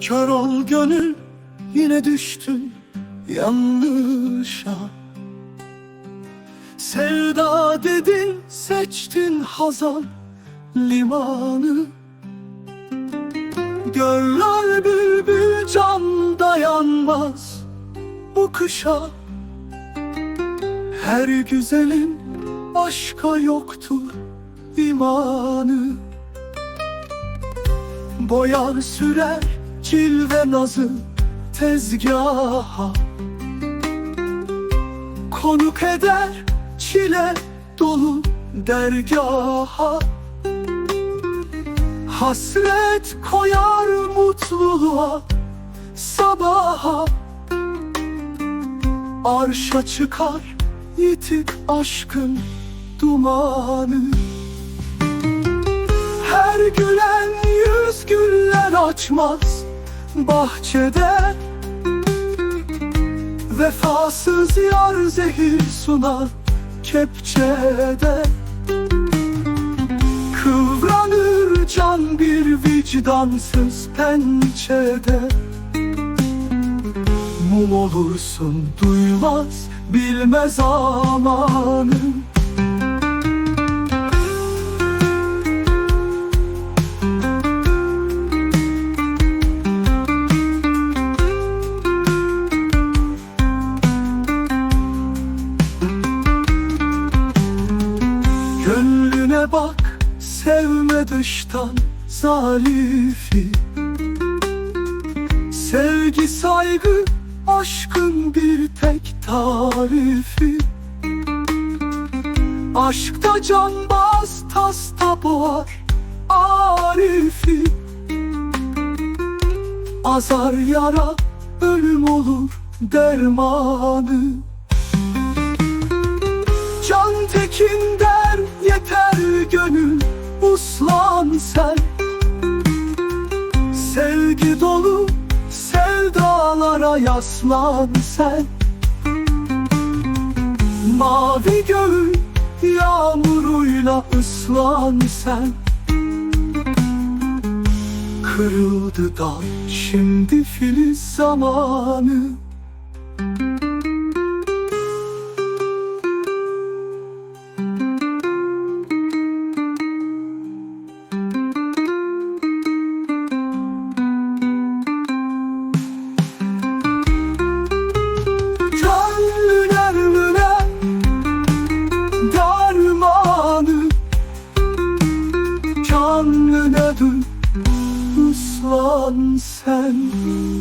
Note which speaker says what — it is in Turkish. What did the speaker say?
Speaker 1: Kör ol gönül yine düştün yanlışa. Sevda dedin seçtin hazan limanı. Görler bülbül can dayanmaz bu kışa. Her güzelin aşka yoktur imanı. Boyar sürer cilve nazı tezgaha. Konuk eder çile dolu dergaha. Hasret koyar mutluluğa sabaha. Arşa çıkar yitik aşkın dumanı. Her gülen yüz güller açmaz bahçede. Vefasız yar zehir sunar kepçede. Kıvranır can bir vicdansız pençede. Mum olursun duymaz bilmez zamanı Bak sevme dıştan zalifi. Sevgi saygı aşkın bir tek tarifi. Aşkta canbaz tasta boğar arifi. Azar yara ölüm olur dermanı. Can tekin Sevgi dolu sevdalara yaslan sen. Mavi göğün yağmuruyla ıslan sen. Kırıldı dal şimdi filiz zamanı Gönlüne dün ıslan sen